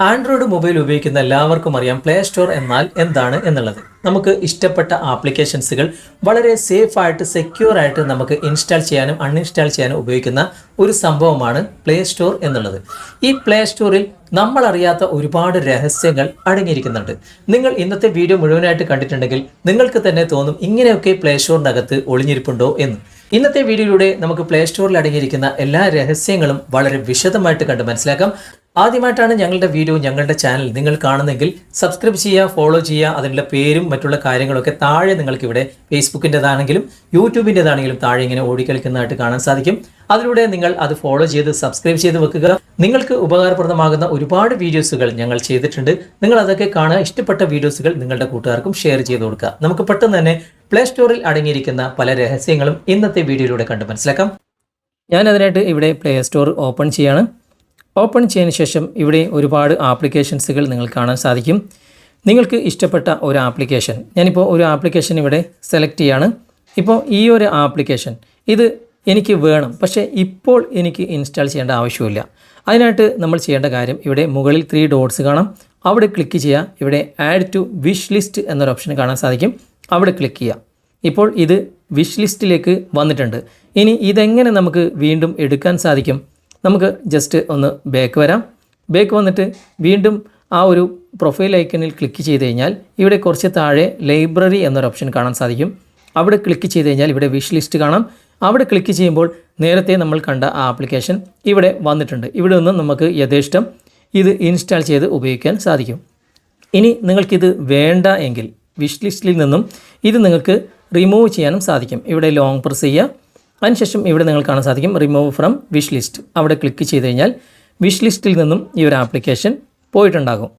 Android mobile ഉപയോഗിക്കുന്ന എല്ലാവർക്കും അറിയാം പ്ലേ സ്റ്റോർ എന്നാൽ എന്താണ് എന്നുള്ളത്. നമുക്ക് ഇഷ്ടപ്പെട്ട ആപ്ലിക്കേഷൻസുകൾ വളരെ സേഫ് ആയിട്ട് സെക്യൂർ ആയിട്ട് നമുക്ക് ഇൻസ്റ്റാൾ ചെയ്യാനും അൺഇൻസ്റ്റാൾ ചെയ്യാനും ഉപയോഗിക്കുന്ന ഒരു സംഭവമാണ് പ്ലേ സ്റ്റോർ എന്നുള്ളത്. ഈ പ്ലേ സ്റ്റോറിൽ നമ്മൾ അറിയാത്ത ഒരുപാട് രഹസ്യങ്ങൾ അടങ്ങിയിരിക്കുന്നുണ്ട്. നിങ്ങൾ ഇന്നത്തെ വീഡിയോ മുഴുവനായിട്ട് കണ്ടിട്ടുണ്ടെങ്കിൽ നിങ്ങൾക്ക് തന്നെ തോന്നും ഇങ്ങനെയൊക്കെ പ്ലേ സ്റ്റോറിനകത്ത് ഒളിഞ്ഞിരിപ്പുണ്ടോ എന്ന്. ഇന്നത്തെ വീഡിയോയിലൂടെ നമുക്ക് പ്ലേ സ്റ്റോറിൽ അടങ്ങിയിരിക്കുന്ന എല്ലാ രഹസ്യങ്ങളും വളരെ വിശദമായിട്ട് കണ്ട് മനസ്സിലാക്കാം. ആദ്യമായിട്ടാണ് ഞങ്ങളുടെ വീഡിയോ ഞങ്ങളുടെ ചാനൽ നിങ്ങൾ കാണുന്നെങ്കിൽ സബ്സ്ക്രൈബ് ചെയ്യുക ഫോളോ ചെയ്യുക അതിനുള്ള പേരും മറ്റുള്ള കാര്യങ്ങളൊക്കെ താഴെ നിങ്ങൾക്കിവിടെ ഫേസ്ബുക്കിന്റെതാണെങ്കിലും യൂട്യൂബിന്റെതാണെങ്കിലും താഴെ ഇങ്ങനെ ഓടിക്കളിക്കുന്നതായിട്ട് കാണാൻ സാധിക്കും. അതിലൂടെ നിങ്ങൾ അത് ഫോളോ ചെയ്ത് സബ്സ്ക്രൈബ് ചെയ്ത് വെക്കുക. നിങ്ങൾക്ക് ഉപകാരപ്രദമാകുന്ന ഒരുപാട് വീഡിയോസുകൾ ഞങ്ങൾ ചെയ്തിട്ടുണ്ട്. നിങ്ങൾ അതൊക്കെ കാണുക. ഇഷ്ടപ്പെട്ട വീഡിയോസുകൾ നിങ്ങളുടെ കൂട്ടുകാർക്കും ഷെയർ ചെയ്ത് കൊടുക്കുക. നമുക്ക് പെട്ടെന്ന് തന്നെ പ്ലേ സ്റ്റോറിൽ അടങ്ങിയിരിക്കുന്ന പല രഹസ്യങ്ങളും ഇന്നത്തെ വീഡിയോയിലൂടെ കണ്ട് മനസ്സിലാക്കാം ഞാനതിനായിട്ട് ഇവിടെ പ്ലേ സ്റ്റോർ ഓപ്പൺ ചെയ്യാണ്. ഓപ്പൺ ചെയ്തതിന് ശേഷം ഇവിടെ ഒരുപാട് ആപ്ലിക്കേഷൻസുകൾ നിങ്ങൾ കാണാൻ സാധിക്കും. നിങ്ങൾക്ക് ഇഷ്ടപ്പെട്ട ഒരു ആപ്ലിക്കേഷൻ. ഞാനിപ്പോൾ ഒരു ആപ്ലിക്കേഷൻ ഇവിടെ സെലക്ട് ചെയ്യാണ്. ഇപ്പോൾ ഈ ഒരു ആപ്ലിക്കേഷൻ ഇത് എനിക്ക് വേണം പക്ഷേ ഇപ്പോൾ എനിക്ക് ഇൻസ്റ്റാൾ ചെയ്യേണ്ട ആവശ്യമില്ല. അതിനായിട്ട് നമ്മൾ ചെയ്യേണ്ട കാര്യം ഇവിടെ മുകളിൽ ത്രീ ഡോട്ട്സ് കാണാം. അവിടെ ക്ലിക്ക് ചെയ്യുക ഇവിടെ ആഡ് ടു വിഷ് ലിസ്റ്റ് എന്നൊരു ഓപ്ഷൻ കാണാൻ സാധിക്കും. അവിടെ ക്ലിക്ക് ചെയ്യുക ഇപ്പോൾ ഇത് വിഷ് ലിസ്റ്റിലേക്ക് വന്നിട്ടുണ്ട്. ഇനി ഇതെങ്ങനെ നമുക്ക് വീണ്ടും എടുക്കാൻ സാധിക്കും? നമുക്ക് ജസ്റ്റ് ഒന്ന് ബാക്ക് വരാം. ബാക്ക് വന്നിട്ട് വീണ്ടും ആ ഒരു പ്രൊഫൈൽ ഐക്കണിൽ ക്ലിക്ക് ചെയ്ത് കഴിഞ്ഞാൽ ഇവിടെ കുറച്ച് താഴെ ലൈബ്രറി എന്നൊരു ഓപ്ഷൻ കാണാൻ സാധിക്കും. അവിടെ ക്ലിക്ക് ചെയ്ത് കഴിഞ്ഞാൽ ഇവിടെ വിഷ് ലിസ്റ്റ് കാണാം. അവിടെ ക്ലിക്ക് ചെയ്യുമ്പോൾ നേരത്തെ നമ്മൾ കണ്ട ആ ആപ്ലിക്കേഷൻ ഇവിടെ വന്നിട്ടുണ്ട്. ഇവിടെ നിന്ന് നമുക്ക് യഥേഷ്ടം ഇത് ഇൻസ്റ്റാൾ ചെയ്ത് ഉപയോഗിക്കാൻ സാധിക്കും. ഇനി നിങ്ങൾക്കിത് വേണ്ട എങ്കിൽ വിഷ് ലിസ്റ്റിൽ നിന്നും ഇത് നിങ്ങൾക്ക് റിമൂവ് ചെയ്യാനും സാധിക്കും. ഇവിടെ ലോങ് പ്രസ് ചെയ്യുക. അതിനുശേഷം ഇവിടെ നിങ്ങൾ കാണാൻ സാധിക്കും റിമൂവ് ഫ്രം വിഷ് ലിസ്റ്റ് അവിടെ ക്ലിക്ക് ചെയ്ത് കഴിഞ്ഞാൽ വിഷ് ലിസ്റ്റിൽ നിന്നും ഈ ഒരു ആപ്ലിക്കേഷൻ പോയിട്ടുണ്ടാകും.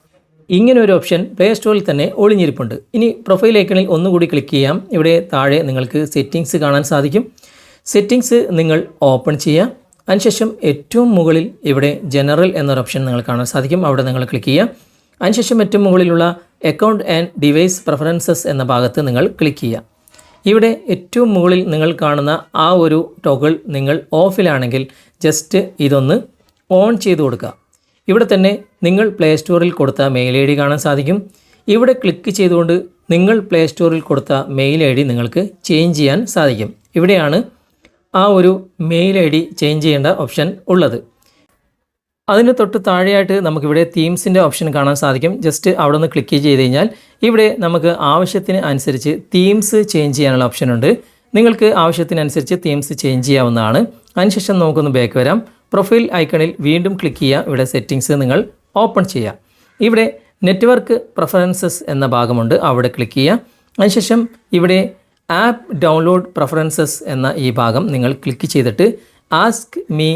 ഇങ്ങനെ ഒരു ഓപ്ഷൻ പ്ലേ സ്റ്റോറിൽ തന്നെ ഒളിഞ്ഞിരിപ്പുണ്ട്. ഇനി പ്രൊഫൈൽ ഐക്കണിൽ ഒന്നുകൂടി ക്ലിക്ക് ചെയ്യാം. ഇവിടെ താഴെ നിങ്ങൾക്ക് സെറ്റിങ്സ് കാണാൻ സാധിക്കും. സെറ്റിങ്സ് നിങ്ങൾ ഓപ്പൺ ചെയ്യുക. അതിനുശേഷം ഏറ്റവും മുകളിൽ ഇവിടെ ജനറൽ എന്നൊരു ഓപ്ഷൻ നിങ്ങൾ കാണാൻ സാധിക്കും. അവിടെ നിങ്ങൾ ക്ലിക്ക് ചെയ്യുക. അതിനുശേഷം ഏറ്റവും മുകളിലുള്ള അക്കൗണ്ട് ആൻഡ് ഡിവൈസ് പ്രിഫറൻസസ് എന്ന ഭാഗത്ത് നിങ്ങൾ ക്ലിക്ക് ചെയ്യുക. ഇവിടെ ഏറ്റവും മുകളിൽ നിങ്ങൾ കാണുന്ന ആ ഒരു ടോഗിൾ നിങ്ങൾ ഓഫിലാണെങ്കിൽ ജസ്റ്റ് ഇതൊന്ന് ഓൺ ചെയ്ത് കൊടുക്കുക. ഇവിടെ തന്നെ നിങ്ങൾ പ്ലേ സ്റ്റോറിൽ കൊടുത്ത മെയിൽ ഐ ഡി കാണാൻ സാധിക്കും. ഇവിടെ ക്ലിക്ക് ചെയ്തുകൊണ്ട് നിങ്ങൾ പ്ലേ സ്റ്റോറിൽ കൊടുത്ത മെയിൽ ഐ ഡി നിങ്ങൾക്ക് ചേഞ്ച് ചെയ്യാൻ സാധിക്കും. ഇവിടെയാണ് ആ ഒരു മെയിൽ ഐ ഡി ചേഞ്ച് ചെയ്യേണ്ട ഓപ്ഷൻ ഉള്ളത്. അതിന് തൊട്ട് താഴെയായിട്ട് നമുക്കിവിടെ തീംസിന്റെ ഓപ്ഷൻ കാണാൻ സാധിക്കും. ജസ്റ്റ് അവിടെ നിന്ന് ക്ലിക്ക് ചെയ്ത് കഴിഞ്ഞാൽ ഇവിടെ നമുക്ക് ആവശ്യത്തിന് അനുസരിച്ച് തീംസ് ചേഞ്ച് ചെയ്യാനുള്ള ഓപ്ഷൻ ഉണ്ട്. നിങ്ങൾക്ക് ആവശ്യത്തിനനുസരിച്ച് തീംസ് ചേഞ്ച് ചെയ്യാവുന്നതാണ്. അതിനുശേഷം നമുക്കൊന്ന് ബാക്ക് വരാം. പ്രൊഫൈൽ ഐക്കണിൽ വീണ്ടും ക്ലിക്ക് ചെയ്യുക. ഇവിടെ സെറ്റിങ്സ് നിങ്ങൾ ഓപ്പൺ ചെയ്യുക. ഇവിടെ നെറ്റ്വർക്ക് പ്രഫറൻസസ് എന്ന ഭാഗമുണ്ട്. അവിടെ ക്ലിക്ക് ചെയ്യുക. അതിനുശേഷം ഇവിടെ ആപ്പ് ഡൗൺലോഡ് പ്രഫറൻസസ് എന്ന ഈ ഭാഗം നിങ്ങൾ ക്ലിക്ക് ചെയ്തിട്ട് ആസ്ക് മീ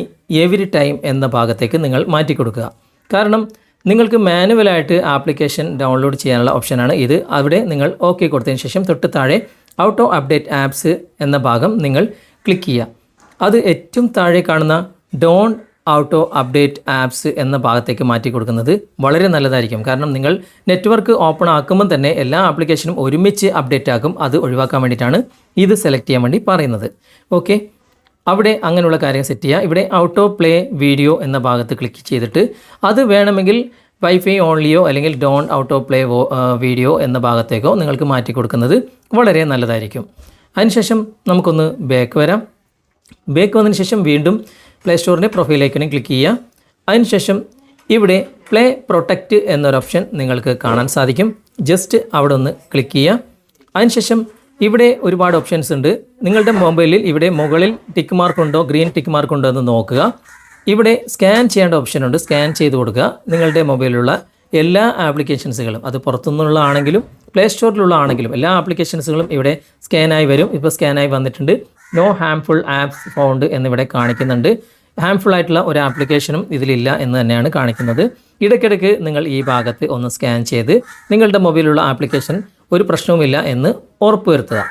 എവരി ടൈം എന്ന ഭാഗത്തേക്ക് നിങ്ങൾ മാറ്റി കൊടുക്കുക കാരണം നിങ്ങൾക്ക് മാനുവലായിട്ട് ആപ്ലിക്കേഷൻ ഡൗൺലോഡ് ചെയ്യാനുള്ള ഓപ്ഷനാണ് ഇത്. അവിടെ നിങ്ങൾ ഓക്കെ കൊടുത്തതിന് ശേഷം തൊട്ട് താഴെ ഔട്ടോ അപ്ഡേറ്റ് ആപ്സ് എന്ന ഭാഗം നിങ്ങൾ ക്ലിക്ക് ചെയ്യുക. അത് ഏറ്റവും താഴെ കാണുന്ന ഡോൺ ഔട്ടോ അപ്ഡേറ്റ് ആപ്സ് എന്ന ഭാഗത്തേക്ക് മാറ്റി കൊടുക്കുന്നത് വളരെ നല്ലതായിരിക്കും. കാരണം നിങ്ങൾ നെറ്റ്വർക്ക് ഓപ്പൺ ആക്കുമ്പോൾ തന്നെ എല്ലാ ആപ്ലിക്കേഷനും ഒരുമിച്ച് അപ്ഡേറ്റ് ആക്കും അത് ഒഴിവാക്കാൻ വേണ്ടിയിട്ടാണ് ഇത് സെലക്ട് ചെയ്യാൻ വേണ്ടി പറയുന്നത്. ഓക്കെ? അവിടെ അങ്ങനെയുള്ള കാര്യം സെറ്റ് ചെയ്യുക. ഇവിടെ ഔട്ടോ പ്ലേ വീഡിയോ എന്ന ഭാഗത്ത് ക്ലിക്ക് ചെയ്തിട്ട് അത് വേണമെങ്കിൽ വൈഫൈ ഓൺലിയോ അല്ലെങ്കിൽ ഡോൺ ഔട്ടോ പ്ലേ വീഡിയോ എന്ന ഭാഗത്തേക്കോ നിങ്ങൾക്ക് മാറ്റി കൊടുക്കുന്നത് വളരെ നല്ലതായിരിക്കും. അതിനുശേഷം നമുക്കൊന്ന് ബാക്ക് വരാം. ബാക്ക് വന്നതിന് ശേഷം വീണ്ടും പ്ലേ സ്റ്റോറിന്റെ പ്രൊഫൈൽ ഐക്കണിൽ ക്ലിക്ക് ചെയ്യുക. അതിനുശേഷം ഇവിടെ പ്ലേ പ്രൊട്ടക്റ്റ് എന്നൊരു ഓപ്ഷൻ നിങ്ങൾക്ക് കാണാൻ സാധിക്കും. ജസ്റ്റ് അവിടെ ഒന്ന് ക്ലിക്ക് ചെയ്യുക. അതിനുശേഷം ഇവിടെ ഒരുപാട് ഓപ്ഷൻസ് ഉണ്ട്. നിങ്ങളുടെ മൊബൈലിൽ ഇവിടെ മുകളിൽ ടിക്ക് മാർക്ക് ഉണ്ടോ ഗ്രീൻ ടിക്ക് മാർക്ക് ഉണ്ടോ എന്ന് നോക്കുക. ഇവിടെ സ്കാൻ ചെയ്യേണ്ട ഓപ്ഷൻ ഉണ്ട്. സ്കാൻ ചെയ്ത് കൊടുക്കുക. നിങ്ങളുടെ മൊബൈലിലുള്ള എല്ലാ ആപ്ലിക്കേഷൻസുകളും അത് പുറത്തുനിന്നുള്ള ആണെങ്കിലും പ്ലേ സ്റ്റോറിലുള്ള ആണെങ്കിലും എല്ലാ ആപ്ലിക്കേഷൻസുകളും ഇവിടെ സ്കാനായി വരും. ഇപ്പോൾ സ്കാനായി വന്നിട്ടുണ്ട്. നോ ഹാംഫുൾ ആപ്സ് ഫൗണ്ട് എന്നിവിടെ കാണിക്കുന്നുണ്ട്. ഹാംഫുൾ ആയിട്ടുള്ള ഒരു ആപ്ലിക്കേഷനും ഇതിലില്ല എന്ന് തന്നെയാണ് കാണിക്കുന്നത്. ഇടയ്ക്കിടയ്ക്ക് നിങ്ങൾ ഈ ഭാഗത്ത് ഒന്ന് സ്കാൻ ചെയ്ത് നിങ്ങളുടെ മൊബൈലിലുള്ള ആപ്ലിക്കേഷൻ ഒരു പ്രശ്നവുമില്ല എന്ന് ഉറപ്പുവരുത്തുക.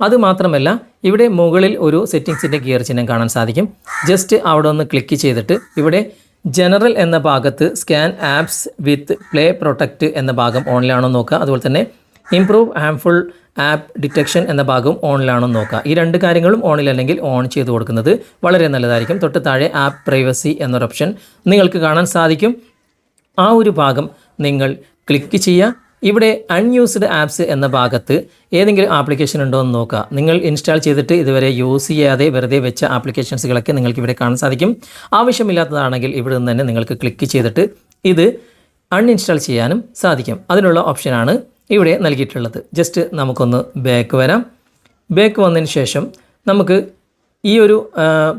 അതുമാത്രമല്ല ഇവിടെ മുകളിൽ ഒരു സെറ്റിങ്സിന്റെ ഗിയർ ചിഹ്നം കാണാൻ സാധിക്കും. ജസ്റ്റ് അവിടെ ഒന്ന് ക്ലിക്ക് ചെയ്തിട്ട് ഇവിടെ ജനറൽ എന്ന ഭാഗത്ത് scan apps with play protect എന്ന ഭാഗം ഓണിലാണോ നോക്കുക. അതുപോലെ തന്നെ ഇംപ്രൂവ് ഹാംഫുൾ ആപ്പ് ഡിറ്റക്ഷൻ എന്ന ഭാഗം ഓണിലാണോ നോക്കുക. ഈ രണ്ട് കാര്യങ്ങളും ഓണിലല്ലെങ്കിൽ ഓൺ ചെയ്ത് കൊടുക്കുന്നത് വളരെ നല്ലതായിരിക്കും. തൊട്ട് താഴെ ആപ്പ് പ്രൈവസി എന്നൊരു ഓപ്ഷൻ നിങ്ങൾക്ക് കാണാൻ സാധിക്കും. ആ ഒരു ഭാഗം നിങ്ങൾ ക്ലിക്ക് ചെയ്യുക. ഇവിടെ അൺയൂസ്ഡ് ആപ്സ് എന്ന ഭാഗത്ത് ഏതെങ്കിലും ആപ്ലിക്കേഷൻ ഉണ്ടോ എന്ന് നോക്കുക. നിങ്ങൾ ഇൻസ്റ്റാൾ ചെയ്തിട്ട് ഇതുവരെ യൂസ് ചെയ്യാതെ വെറുതെ വെച്ച ആപ്ലിക്കേഷൻസുകളൊക്കെ നിങ്ങൾക്ക് ഇവിടെ കാണാൻ സാധിക്കും. ആവശ്യമില്ലാത്തതാണെങ്കിൽ ഇവിടെ നിന്ന് തന്നെ നിങ്ങൾക്ക് ക്ലിക്ക് ചെയ്തിട്ട് ഇത് അൺഇൻസ്റ്റാൾ ചെയ്യാനും സാധിക്കും. അതിനുള്ള ഓപ്ഷനാണ് ഇവിടെ നൽകിയിട്ടുള്ളത്. ജസ്റ്റ് നമുക്കൊന്ന് ബാക്ക് വരാം. ബാക്ക് വന്നതിന് ശേഷം നമുക്ക് ഈ ഒരു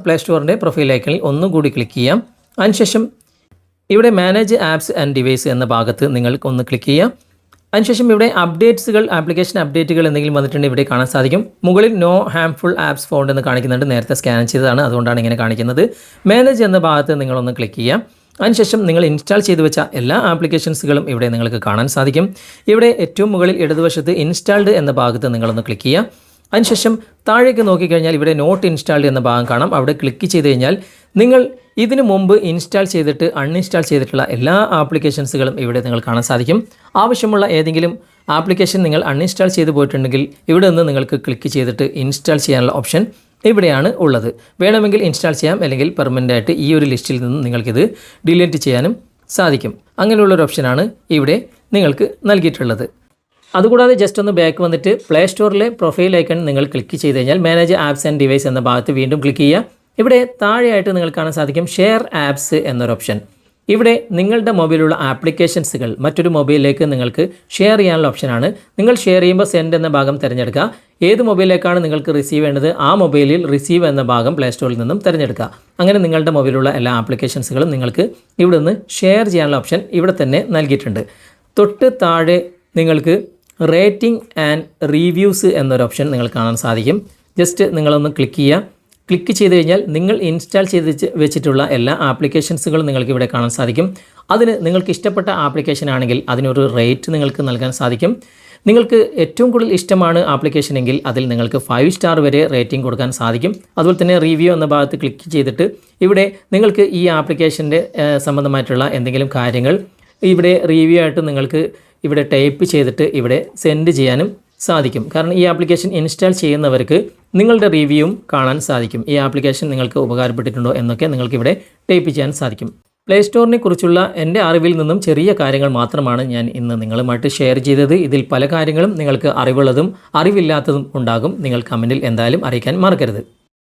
പ്ലേ സ്റ്റോറിന്റെ പ്രൊഫൈൽ ഐക്കണിൽ ഒന്നും കൂടി ക്ലിക്ക് ചെയ്യാം. അതിനുശേഷം ഇവിടെ മാനേജ് ആപ്സ് ആൻഡ് ഡിവൈസ് എന്ന ഭാഗത്ത് നിങ്ങൾക്ക് ഒന്ന് ക്ലിക്ക് ചെയ്യാം. അതിനുശേഷം ഇവിടെ അപ്ഡേറ്റ്സുകൾ ആപ്ലിക്കേഷൻ അപ്ഡേറ്റുകൾ എന്തെങ്കിലും വന്നിട്ടുണ്ടെങ്കിൽ ഇവിടെ കാണാൻ സാധിക്കും. മുകളിൽ നോ ഹാംഫുൾ ആപ്സ് ഫോണ്ട് എന്ന് കാണിക്കുന്നുണ്ട്. നേരത്തെ സ്കാൻ ചെയ്തതാണ്. അതുകൊണ്ടാണ് ഇങ്ങനെ കാണിക്കുന്നത്. മാനേജ് എന്ന ഭാഗത്ത് നിങ്ങളൊന്ന് ക്ലിക്ക് ചെയ്യുക. അതിനുശേഷം നിങ്ങൾ ഇൻസ്റ്റാൾ ചെയ്തു വെച്ച എല്ലാ ആപ്ലിക്കേഷൻസുകളും ഇവിടെ നിങ്ങൾക്ക് കാണാൻ സാധിക്കും. ഇവിടെ ഏറ്റവും മുകളിൽ ഇടതുവശത്ത് ഇൻസ്റ്റാൾഡ് എന്ന ഭാഗത്ത് നിങ്ങളൊന്ന് ക്ലിക്ക് ചെയ്യുക. അതിനുശേഷം താഴേക്ക് നോക്കിക്കഴിഞ്ഞാൽ ഇവിടെ നോട്ട് ഇൻസ്റ്റാൾഡ് എന്ന ഭാഗം കാണാം. അവിടെ ക്ലിക്ക് ചെയ്ത് കഴിഞ്ഞാൽ നിങ്ങൾ ഇതിനു മുമ്പ് ഇൻസ്റ്റാൾ ചെയ്തിട്ട് അൺഇൻസ്റ്റാൾ ചെയ്തിട്ടുള്ള എല്ലാ ആപ്ലിക്കേഷൻസുകളും ഇവിടെ നിങ്ങൾ കാണാൻ സാധിക്കും. ആവശ്യമുള്ള ഏതെങ്കിലും ആപ്ലിക്കേഷൻ നിങ്ങൾ അൺഇൻസ്റ്റാൾ ചെയ്ത് പോയിട്ടുണ്ടെങ്കിൽ ഇവിടെ നിന്ന് നിങ്ങൾക്ക് ക്ലിക്ക് ചെയ്തിട്ട് ഇൻസ്റ്റാൾ ചെയ്യാനുള്ള ഓപ്ഷൻ ഇവിടെയാണ് ഉള്ളത്. വേണമെങ്കിൽ ഇൻസ്റ്റാൾ ചെയ്യാം അല്ലെങ്കിൽ പെർമനന്റ് ആയിട്ട് ഈ ഒരു ലിസ്റ്റിൽ നിന്ന് നിങ്ങൾക്കിത് ഡിലീറ്റ് ചെയ്യാനും സാധിക്കും. അങ്ങനെയുള്ളൊരു ഓപ്ഷനാണ് ഇവിടെ നിങ്ങൾക്ക് നൽകിയിട്ടുള്ളത്. അതുകൂടാതെ ജസ്റ്റ് ഒന്ന് ബാക്ക് വന്നിട്ട് പ്ലേ സ്റ്റോറിലെ പ്രൊഫൈൽ ഐക്കൺ നിങ്ങൾ ക്ലിക്ക് ചെയ്ത് കഴിഞ്ഞാൽ മാനേജ് ആപ്സ് ആൻഡ് ഡിവൈസ് എന്ന ഭാഗത്ത് വീണ്ടും ക്ലിക്ക് ചെയ്യുക. ഇവിടെ താഴെയായിട്ട് നിങ്ങൾക്ക് കാണാൻ സാധിക്കും ഷെയർ ആപ്സ് എന്നൊരു ഓപ്ഷൻ ഇവിടെ നിങ്ങളുടെ മൊബൈലിലുള്ള ആപ്ലിക്കേഷൻസുകൾ മറ്റൊരു മൊബൈലിലേക്ക് നിങ്ങൾക്ക് ഷെയർ ചെയ്യാനുള്ള ഓപ്ഷനാണ് നിങ്ങൾ ഷെയർ ചെയ്യുമ്പോൾ സെൻഡ് എന്ന ഭാഗം തിരഞ്ഞെടുക്കുക. ഏത് മൊബൈലിലേക്കാണ് നിങ്ങൾക്ക് റിസീവ് വേണ്ടത് ആ മൊബൈലിൽ റിസീവ് എന്ന ഭാഗം പ്ലേ സ്റ്റോറിൽ നിന്നും തിരഞ്ഞെടുക്കുക. അങ്ങനെ നിങ്ങളുടെ മൊബൈലിലുള്ള എല്ലാ ആപ്ലിക്കേഷൻസുകളും നിങ്ങൾക്ക് ഇവിടെ നിന്ന് ഷെയർ ചെയ്യാനുള്ള ഓപ്ഷൻ ഇവിടെ തന്നെ നൽകിയിട്ടുണ്ട്. തൊട്ട് താഴെ നിങ്ങൾക്ക് റേറ്റിംഗ് ആൻഡ് റിവ്യൂസ് എന്നൊരു ഓപ്ഷൻ നിങ്ങൾ കാണാൻ സാധിക്കും. ജസ്റ്റ് നിങ്ങളൊന്ന് ക്ലിക്ക് ചെയ്യുക. ക്ലിക്ക് ചെയ്ത് കഴിഞ്ഞാൽ നിങ്ങൾ ഇൻസ്റ്റാൾ ചെയ്ത് വെച്ചിട്ടുള്ള എല്ലാ ആപ്ലിക്കേഷൻസുകളും നിങ്ങൾക്ക് ഇവിടെ കാണാൻ സാധിക്കും. അതിന് നിങ്ങൾക്ക് ഇഷ്ടപ്പെട്ട ആപ്ലിക്കേഷൻ ആണെങ്കിൽ അതിനൊരു റേറ്റ് നിങ്ങൾക്ക് നൽകാൻ സാധിക്കും. നിങ്ങൾക്ക് ഏറ്റവും കൂടുതൽ ഇഷ്ടമാണ് ആപ്ലിക്കേഷൻ എങ്കിൽ അതിൽ നിങ്ങൾക്ക് ഫൈവ് സ്റ്റാർ വരെ റേറ്റിംഗ് കൊടുക്കാൻ സാധിക്കും. അതുപോലെ തന്നെ റിവ്യൂ എന്ന ഭാഗത്ത് ക്ലിക്ക് ചെയ്തിട്ട് ഇവിടെ നിങ്ങൾക്ക് ഈ ആപ്ലിക്കേഷന്റെ സംബന്ധമായിട്ടുള്ള എന്തെങ്കിലും കാര്യങ്ങൾ ഇവിടെ റിവ്യൂ ആയിട്ട് നിങ്ങൾക്ക് ഇവിടെ ടൈപ്പ് ചെയ്തിട്ട് ഇവിടെ സെൻഡ് ചെയ്യാനും സാധിക്കും. കാരണം ഈ ആപ്ലിക്കേഷൻ ഇൻസ്റ്റാൾ ചെയ്യുന്നവർക്ക് നിങ്ങളുടെ റിവ്യൂവും കാണാൻ സാധിക്കും. ഈ ആപ്ലിക്കേഷൻ നിങ്ങൾക്ക് ഉപകാരപ്പെട്ടിട്ടുണ്ടോ എന്നൊക്കെ നിങ്ങൾക്ക് ഇവിടെ ടൈപ്പ് ചെയ്യാൻ സാധിക്കും. പ്ലേ സ്റ്റോറിനെ കുറിച്ചുള്ള എന്റെ അറിവിൽ നിന്നും ചെറിയ കാര്യങ്ങൾ മാത്രമാണ് ഞാൻ ഇന്ന് നിങ്ങളുമായിട്ട് ഷെയർ ചെയ്തത്. ഇതിൽ പല കാര്യങ്ങളും നിങ്ങൾക്ക് അറിവുള്ളതും അറിവില്ലാത്തതും ഉണ്ടാകും. നിങ്ങൾ കമന്റിൽ എന്തായാലും അറിയിക്കാൻ മറക്കരുത്.